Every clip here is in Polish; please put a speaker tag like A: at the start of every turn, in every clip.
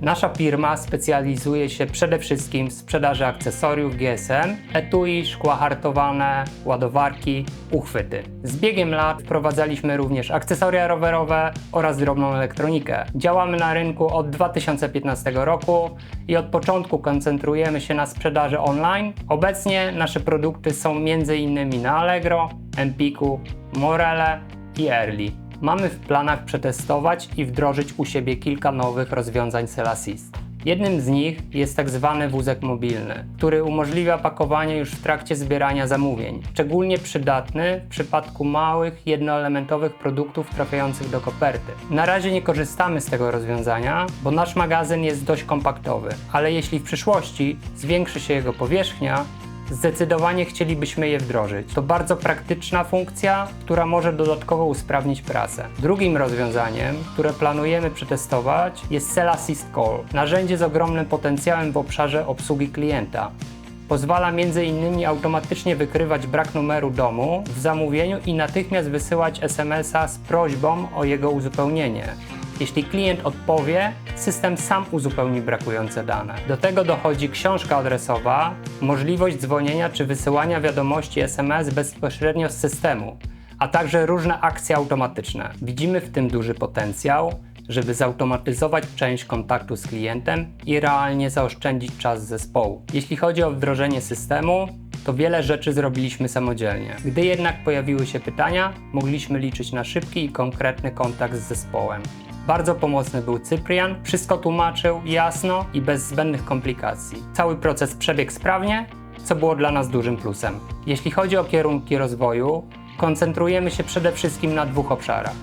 A: Nasza firma specjalizuje się przede wszystkim w sprzedaży akcesoriów GSM, etui, szkła hartowane, ładowarki, uchwyty. Z biegiem lat wprowadzaliśmy również akcesoria rowerowe oraz drobną elektronikę. Działamy na rynku od 2015 roku i od początku koncentrujemy się na sprzedaży online. Obecnie nasze produkty są m.in. na Allegro, Empiku, Morele i Early. Mamy w planach przetestować i wdrożyć u siebie kilka nowych rozwiązań Celassist. Jednym z nich jest tak zwany wózek mobilny, który umożliwia pakowanie już w trakcie zbierania zamówień. Szczególnie przydatny w przypadku małych, jednoelementowych produktów trafiających do koperty. Na razie nie korzystamy z tego rozwiązania, bo nasz magazyn jest dość kompaktowy, ale jeśli w przyszłości zwiększy się jego powierzchnia, Zdecydowanie chcielibyśmy je wdrożyć. To bardzo praktyczna funkcja, która może dodatkowo usprawnić pracę. Drugim rozwiązaniem, które planujemy przetestować, jest Cell Assist Call. Narzędzie z ogromnym potencjałem w obszarze obsługi klienta. Pozwala m.in. automatycznie wykrywać brak numeru domu w zamówieniu i natychmiast wysyłać SMS-a z prośbą o jego uzupełnienie. Jeśli klient odpowie, system sam uzupełni brakujące dane. Do tego dochodzi książka adresowa, możliwość dzwonienia czy wysyłania wiadomości SMS bezpośrednio z systemu, a także różne akcje automatyczne. Widzimy w tym duży potencjał, żeby zautomatyzować część kontaktu z klientem i realnie zaoszczędzić czas zespołu. Jeśli chodzi o wdrożenie systemu, to wiele rzeczy zrobiliśmy samodzielnie. Gdy jednak pojawiły się pytania, mogliśmy liczyć na szybki i konkretny kontakt z zespołem. Bardzo pomocny był Cyprian, wszystko tłumaczył jasno i bez zbędnych komplikacji. Cały proces przebiegł sprawnie, co było dla nas dużym plusem. Jeśli chodzi o kierunki rozwoju, koncentrujemy się przede wszystkim na dwóch obszarach.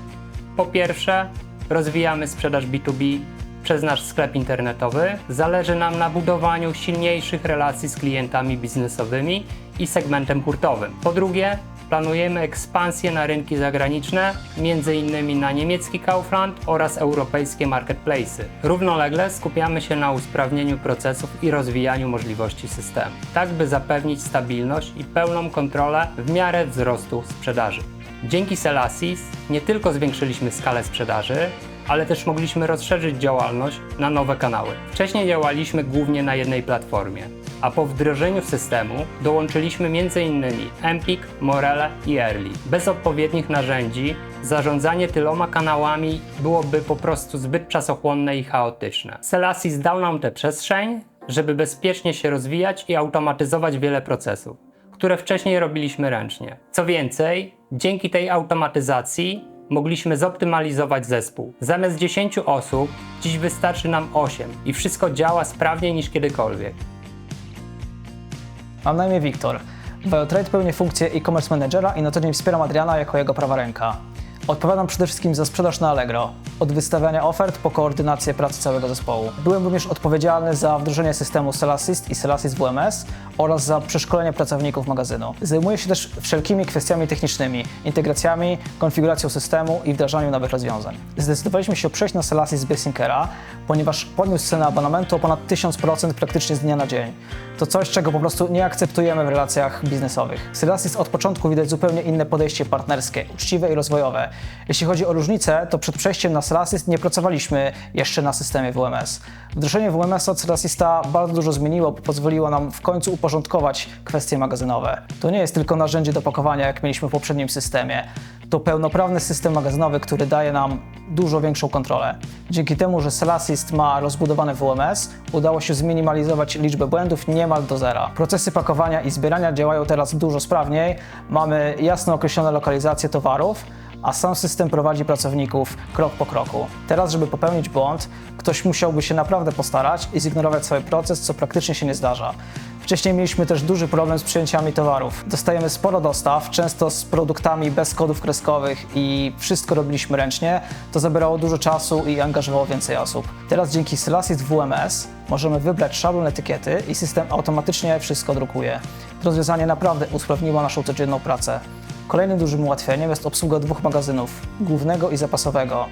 A: Po pierwsze, rozwijamy sprzedaż B2B przez nasz sklep internetowy. Zależy nam na budowaniu silniejszych relacji z klientami biznesowymi i segmentem hurtowym. Po drugie, planujemy ekspansję na rynki zagraniczne, m.in. na niemiecki Kaufland oraz europejskie marketplace'y. Równolegle skupiamy się na usprawnieniu procesów i rozwijaniu możliwości systemu, tak by zapewnić stabilność i pełną kontrolę w miarę wzrostu sprzedaży. Dzięki Selassis nie tylko zwiększyliśmy skalę sprzedaży, ale też mogliśmy rozszerzyć działalność na nowe kanały. Wcześniej działaliśmy głównie na jednej platformie, a po wdrożeniu systemu dołączyliśmy m.in. Empik, Morele i Early. Bez odpowiednich narzędzi zarządzanie tyloma kanałami byłoby po prostu zbyt czasochłonne i chaotyczne. Selassis dał nam tę przestrzeń, żeby bezpiecznie się rozwijać i automatyzować wiele procesów, które wcześniej robiliśmy ręcznie. Co więcej, dzięki tej automatyzacji mogliśmy zoptymalizować zespół. Zamiast 10 osób, dziś wystarczy nam 8 i wszystko działa sprawniej niż kiedykolwiek.
B: Mam na imię Wiktor. W Biotrade pełnię funkcję e-commerce managera i na co dzień wspieram Adriana jako jego prawa ręka. Odpowiadam przede wszystkim za sprzedaż na Allegro, od wystawiania ofert po koordynację pracy całego zespołu. Byłem również odpowiedzialny za wdrożenie systemu Selassist i Selassist WMS oraz za przeszkolenie pracowników magazynu. Zajmuję się też wszelkimi kwestiami technicznymi, integracjami, konfiguracją systemu i wdrażaniem nowych rozwiązań. Zdecydowaliśmy się przejść na Selassist bez Syncera, ponieważ podniósł cenę abonamentu o ponad 1000% praktycznie z dnia na dzień. To coś, czego po prostu nie akceptujemy w relacjach biznesowych. W od początku widać zupełnie inne podejście partnerskie, uczciwe i rozwojowe. Jeśli chodzi o różnice, to przed przejściem na Selassist nie pracowaliśmy jeszcze na systemie WMS. Wdrożenie WMS od Selassista bardzo dużo zmieniło, bo pozwoliło nam w końcu uporządkować kwestie magazynowe. To nie jest tylko narzędzie do pakowania, jak mieliśmy w poprzednim systemie. To pełnoprawny system magazynowy, który daje nam dużo większą kontrolę. Dzięki temu, że Selassist ma rozbudowane WMS, udało się zminimalizować liczbę błędów niemal do zera. Procesy pakowania i zbierania działają teraz dużo sprawniej, mamy jasno określone lokalizacje towarów, a sam system prowadzi pracowników krok po kroku. Teraz, żeby popełnić błąd, ktoś musiałby się naprawdę postarać i zignorować cały proces, co praktycznie się nie zdarza. Wcześniej mieliśmy też duży problem z przyjęciami towarów. Dostajemy sporo dostaw, często z produktami bez kodów kreskowych i wszystko robiliśmy ręcznie. To zabierało dużo czasu i angażowało więcej osób. Teraz dzięki Selassist WMS możemy wybrać szablon etykiety i system automatycznie wszystko drukuje. To rozwiązanie naprawdę usprawniło naszą codzienną pracę. Kolejnym dużym ułatwieniem jest obsługa dwóch magazynów, głównego i zapasowego.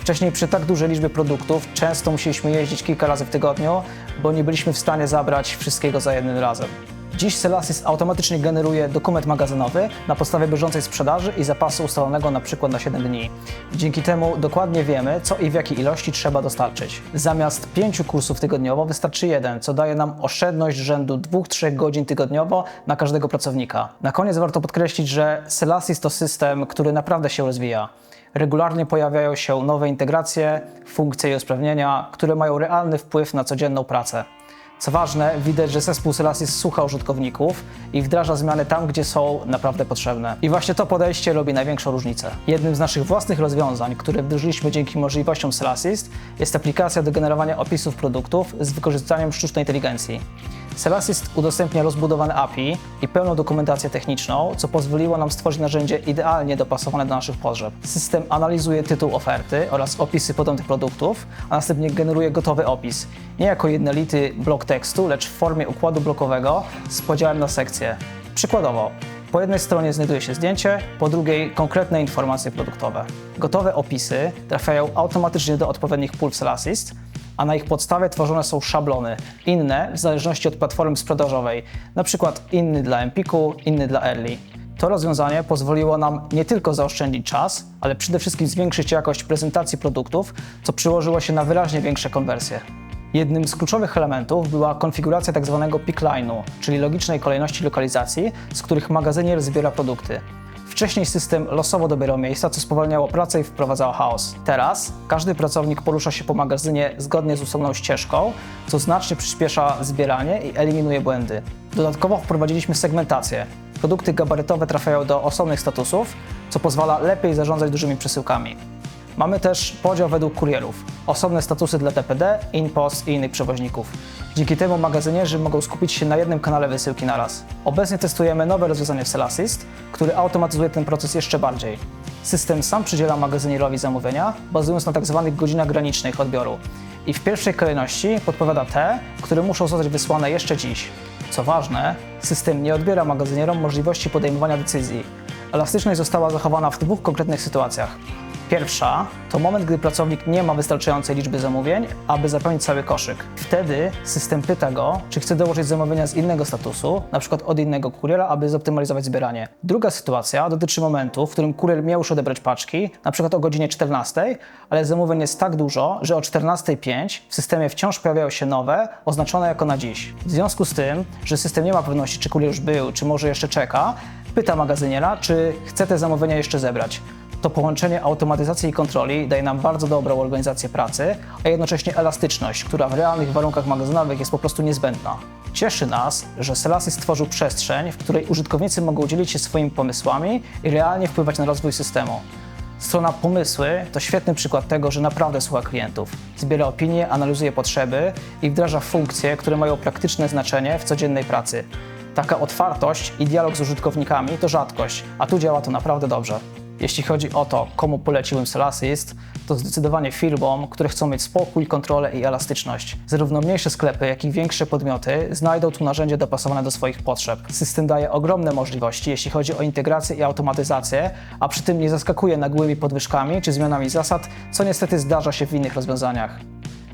B: Wcześniej przy tak dużej liczbie produktów często musieliśmy jeździć kilka razy w tygodniu, bo nie byliśmy w stanie zabrać wszystkiego za jednym razem. Dziś Selasys automatycznie generuje dokument magazynowy na podstawie bieżącej sprzedaży i zapasu ustalonego przykład na 7 dni. Dzięki temu dokładnie wiemy, co i w jakiej ilości trzeba dostarczyć. Zamiast 5 kursów tygodniowo wystarczy jeden, co daje nam oszczędność rzędu 2-3 godzin tygodniowo na każdego pracownika. Na koniec warto podkreślić, że Selasys to system, który naprawdę się rozwija. Regularnie pojawiają się nowe integracje, funkcje i usprawnienia, które mają realny wpływ na codzienną pracę. Co ważne, widać, że zespół Selasys słucha użytkowników i wdraża zmiany tam, gdzie są naprawdę potrzebne. I właśnie to podejście robi największą różnicę. Jednym z naszych własnych rozwiązań, które wdrożyliśmy dzięki możliwościom Selasys, jest aplikacja do generowania opisów produktów z wykorzystaniem sztucznej inteligencji. Selasys udostępnia rozbudowane API i pełną dokumentację techniczną, co pozwoliło nam stworzyć narzędzie idealnie dopasowane do naszych potrzeb. System analizuje tytuł oferty oraz opisy podobnych produktów, a następnie generuje gotowy opis. Nie jako jednolity blok tekstu, lecz w formie układu blokowego z podziałem na sekcje. Przykładowo, po jednej stronie znajduje się zdjęcie, po drugiej konkretne informacje produktowe. Gotowe opisy trafiają automatycznie do odpowiednich pól w a na ich podstawie tworzone są szablony, inne w zależności od platformy sprzedażowej, przykład inny dla Empiku, inny dla Early. To rozwiązanie pozwoliło nam nie tylko zaoszczędzić czas, ale przede wszystkim zwiększyć jakość prezentacji produktów, co przyłożyło się na wyraźnie większe konwersje. Jednym z kluczowych elementów była konfiguracja tzw. pickline'u, czyli logicznej kolejności lokalizacji, z których magazynier zbiera produkty. Wcześniej system losowo dobierał miejsca, co spowalniało pracę i wprowadzało chaos. Teraz każdy pracownik porusza się po magazynie zgodnie z ustaloną ścieżką, co znacznie przyspiesza zbieranie i eliminuje błędy. Dodatkowo wprowadziliśmy segmentację. Produkty gabarytowe trafiają do osobnych statusów, co pozwala lepiej zarządzać dużymi przesyłkami. Mamy też podział według kurierów. Osobne statusy dla DPD, InPost i innych przewoźników. Dzięki temu magazynierzy mogą skupić się na jednym kanale wysyłki na raz. Obecnie testujemy nowe rozwiązanie w Selasys, który automatyzuje ten proces jeszcze bardziej. System sam przydziela magazynierowi zamówienia, bazując na tzw. godzinach granicznych odbioru. I w pierwszej kolejności podpowiada te, które muszą zostać wysłane jeszcze dziś. Co ważne, system nie odbiera magazynierom możliwości podejmowania decyzji. Elastyczność została zachowana w dwóch konkretnych sytuacjach. Pierwsza to moment, gdy pracownik nie ma wystarczającej liczby zamówień, aby zapełnić cały koszyk. Wtedy system pyta go, czy chce dołożyć zamówienia z innego statusu, np. od innego kuriera, aby zoptymalizować zbieranie. Druga sytuacja dotyczy momentu, w którym kurier miał już odebrać paczki, np. o godzinie 14, ale zamówień jest tak dużo, że o 14.05 w systemie wciąż pojawiają się nowe, oznaczone jako na dziś. W związku z tym, że system nie ma pewności, czy kurier już był, czy może jeszcze czeka, pyta magazyniera, czy chce te zamówienia jeszcze zebrać. To połączenie automatyzacji i kontroli daje nam bardzo dobrą organizację pracy, a jednocześnie elastyczność, która w realnych warunkach magazynowych jest po prostu niezbędna. Cieszy nas, że Selasys stworzył przestrzeń, w której użytkownicy mogą dzielić się swoimi pomysłami i realnie wpływać na rozwój systemu. Strona pomysły to świetny przykład tego, że naprawdę słucha klientów. Zbiera opinie, analizuje potrzeby i wdraża funkcje, które mają praktyczne znaczenie w codziennej pracy. Taka otwartość i dialog z użytkownikami to rzadkość, a tu działa to naprawdę dobrze. Jeśli chodzi o to, komu poleciłbym Selasys, to zdecydowanie firmom, które chcą mieć spokój, kontrolę i elastyczność. Zarówno mniejsze sklepy, jak i większe podmioty znajdą tu narzędzie dopasowane do swoich potrzeb. System daje ogromne możliwości, jeśli chodzi o integrację i automatyzację, a przy tym nie zaskakuje nagłymi podwyżkami czy zmianami zasad, co niestety zdarza się w innych rozwiązaniach.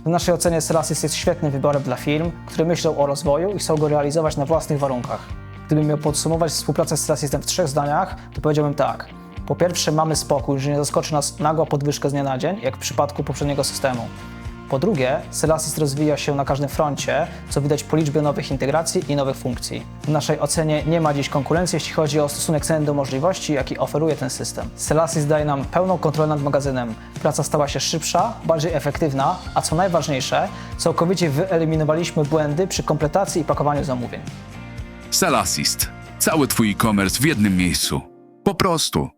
B: W naszej ocenie Selasys jest świetnym wyborem dla firm, które myślą o rozwoju i chcą go realizować na własnych warunkach. Gdybym miał podsumować współpracę z Selasysem w trzech zdaniach, to powiedziałbym tak. Po pierwsze, mamy spokój, że nie zaskoczy nas nagła podwyżka z dnia na dzień, jak w przypadku poprzedniego systemu. Po drugie, Selasys rozwija się na każdym froncie, co widać po liczbie nowych integracji i nowych funkcji. W naszej ocenie nie ma dziś konkurencji, jeśli chodzi o stosunek ceny do możliwości, jaki oferuje ten system. Selasys daje nam pełną kontrolę nad magazynem. Praca stała się szybsza, bardziej efektywna, a co najważniejsze, całkowicie wyeliminowaliśmy błędy przy kompletacji i pakowaniu zamówień.
C: Selasist. Cały twój e-commerce w jednym miejscu. Po prostu.